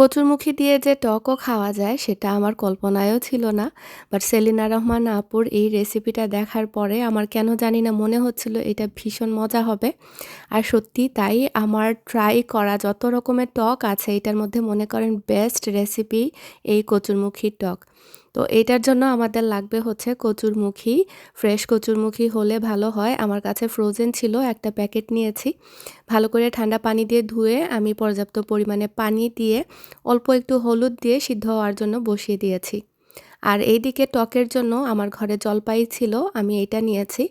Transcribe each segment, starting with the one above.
কচুরমুখী দিয়ে যে টকও খাওয়া যায়, সেটা আমার কল্পনায়ও ছিল না। বাট সেলিনা রহমান আপুর এই রেসিপিটা দেখার পরে আমার কেন জানি না মনে হচ্ছিল এটা ভীষণ মজা হবে। আর সত্যি তাই আমার ট্রাই করা যত রকমের টক আছে, এটার মধ্যে মনে করেন বেস্ট রেসিপি এই কচুরমুখীর টক। তো এটার জন্য আমাদের লাগবে হচ্ছে কচুরমুখী ফ্রেশ কচুরমুখী হলে ভালো হয়। আমার কাছে ফ্রোজেন ছিল, একটা প্যাকেট নিয়েছি। ভালো করে ঠান্ডা পানি দিয়ে ধুয়ে আমি পর্যাপ্ত পরিমাণে পানি দিয়ে অল্প একটু হলুদ দিয়ে সিদ্ধ হওয়ার জন্য বসিয়ে দিয়েছি। আর এইদিকে টকের জন্য আমার ঘরে জলপাই ছিল, আমি এটা নিয়েছি।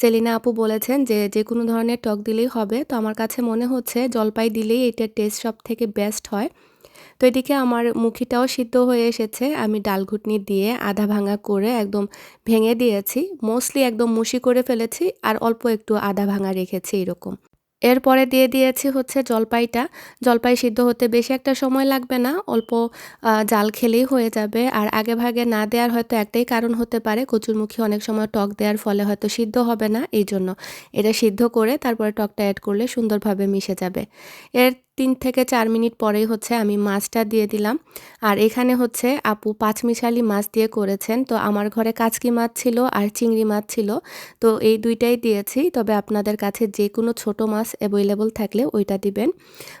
সেলিনা আপু বলেছেন যে যে কোনো ধরনের টক দিলেই হবে। তো আমার কাছে মনে হচ্ছে জলপাই দিলেই এটার টেস্ট সব থেকে বেস্ট হয়। তো এদিকে আমার মুখিটাও সিদ্ধ হয়ে এসেছে। আমি ডাল ঘুটনি দিয়ে আধা ভাঙা করে একদম ভেঙে দিয়েছি। মোস্টলি একদম মুশি করে ফেলেছি আর অল্প একটু আধা ভাঙা রেখেছি এরকম। এরপরে দিয়ে দিয়েছি হচ্ছে জলপাইটা। জলপাই সিদ্ধ হতে বেশি একটা সময় লাগবে না, অল্প জাল খেলেই হয়ে যাবে। আর আগে ভাগে না দেওয়ার হয়তো একটাই কারণ হতে পারে। কচুরমুখী অনেক সময় টক দেওয়ার ফলে হয়তো সিদ্ধ হবে না এই জন্য এটা সিদ্ধ করে তারপরে টকটা অ্যাড করলে সুন্দরভাবে মিশে যাবে। এর তিন থেকে চার মিনিট পরেই হচ্ছে আমি মাছটা দিয়ে দিলাম। আর এখানে হচ্ছে আপু পাঁচমিশালি মাছ দিয়ে করেছেন। তো আমার ঘরে কাচকি মাছ ছিল আর চিংড়ি মাছ ছিল। তো এই দুইটাই দিয়েছি। তবে আপনাদের কাছে যে কোনো ছোট মাছ অ্যাভেলেবল থাকলে ওইটা দিবেন।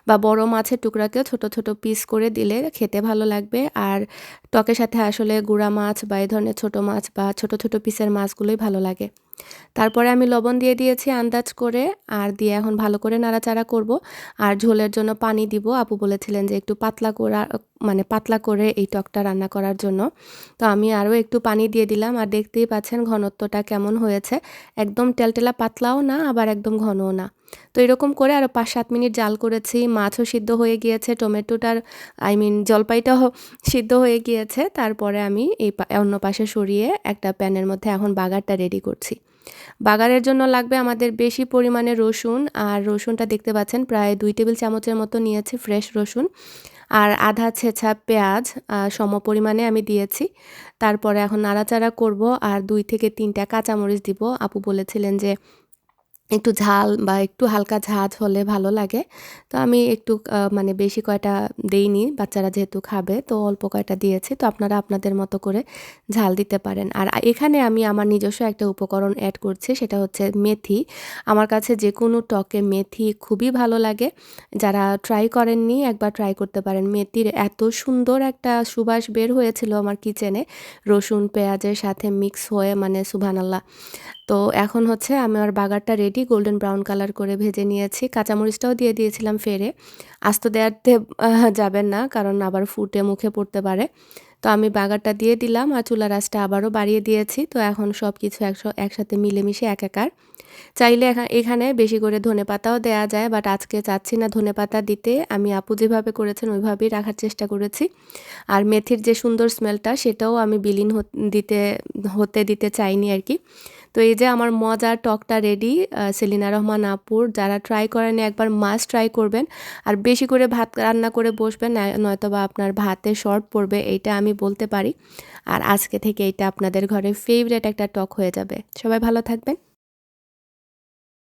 বা বড় মাছের টুকরাকেও ছোট ছোট পিস করে দিলে খেতে ভালো লাগবে। আর টকের সাথে আসলে গুড়া মাছ বা এই ধরনের ছোট মাছ বা ছোট ছোট পিসের মাছগুলোই ভালো লাগে। তারপরে আমি লবণ দিয়ে দিয়েছি আন্দাজ করে, আর দিয়ে এখন ভালো করে নাড়াচাড়া করব। আর ঝোলের জন্য পানি দিব। আপু বলেছিলেন যে একটু পাতলা করা মানে পাতলা করে এই টকটা রান্না করার জন্য। তো আমি আরও একটু পানি দিয়ে দিলাম। আর দেখতেই পাচ্ছেন ঘনত্বটা কেমন হয়েছে। একদম টেলটেলা পাতলাও না, আবার একদম ঘনও না। তো এরকম করে আরও পাঁচ সাত মিনিট জাল করেছি। মাছও সিদ্ধ হয়ে গিয়েছে, টমেটোটার আই মিন জলপাইটাও সিদ্ধ হয়ে গিয়েছে। তারপরে আমি এই অন্য পাশে সরিয়ে একটা প্যানের মধ্যে এখন বাগারটা রেডি করছি। বাগারের জন্য লাগবে আমাদের বেশি পরিমাণে রসুন, আর রসুনটা দেখতে পাচ্ছেন, প্রায় দুই টেবিল চামচের মতো নিয়েছি ফ্রেশ রসুন। আর আধা ছেঁচা পেঁয়াজ সম পরিমাণে আমি দিয়েছি। তারপরে এখন নাড়াচাড়া করব, আর দুই থেকে তিনটা কাঁচামরিচ দিব। আপু বলেছিলেন যে একটু ঝাল বা একটু হালকা ঝাঁজ হলে ভালো লাগে। তো আমি একটু মানে বেশি কয়টা দেইনি, বাচ্চারা যেহেতু খাবে, তো অল্প কয়টা দিয়েছি। তো আপনারা আপনাদের মতো করে ঝাল দিতে পারেন। আর এখানে আমি আমার নিজস্ব একটা উপকরণ অ্যাড করছি, সেটা হচ্ছে মেথি। আমার কাছে যে কোনো টকে মেথি খুবই ভালো লাগে। যারা ট্রাই করেননি, একবার ট্রাই করতে পারেন। মেথির এত সুন্দর একটা সুবাস বের হয়েছিল আমার কিচেনে রসুন, পেঁয়াজের সাথে মিক্স হয়ে মানে সুভানাল্লাহ তো এখন হচ্ছে আমি আমার বাগারটা রেডি গোল্ডেন ব্রাউন কালার করে ভেজে নিয়েছি। কাঁচামরিচটাও দিয়ে দিয়েছিলাম ফেরে। আস্ত দেওয়াতে যাবেন না, কারণ আবার ফুটে মুখে পড়তে পারে। তো আমি বাগারটা দিয়ে দিলাম আর চুলা রাসটা আবারও বাড়িয়ে দিয়েছি। তো এখন সব কিছু একশো একসাথে মিলেমিশে একাকার। চাইলে এখানে বেশি করে ধনে পাতাও দেওয়া যায় বাট আজকে চাচ্ছি না ধনে পাতা দিতে। আমি আপু যেভাবে করেছেন, ওইভাবেই রাখার চেষ্টা করেছি। আর মেথির যে সুন্দর স্মেলটা সেটাও আমি বিলীন দিতে, হতে দিতে চাইনি আর কি। তো এই যে আমার মজার টকটা রেডি সেলিনা রহমান আপুর। যারা ট্রাই করেন একবার মাছ ট্রাই করবেন। আর বেশি করে ভাত রান্না করে বসবেন নয়তো বা আপনার ভাতে শর্ট পড়বে, এইটা আমি বলতে পারি। আর আজকে থেকে এইটা আপনাদের ঘরে ফেভারেট একটা টক হয়ে যাবে। সবাই ভালো থাকবেন।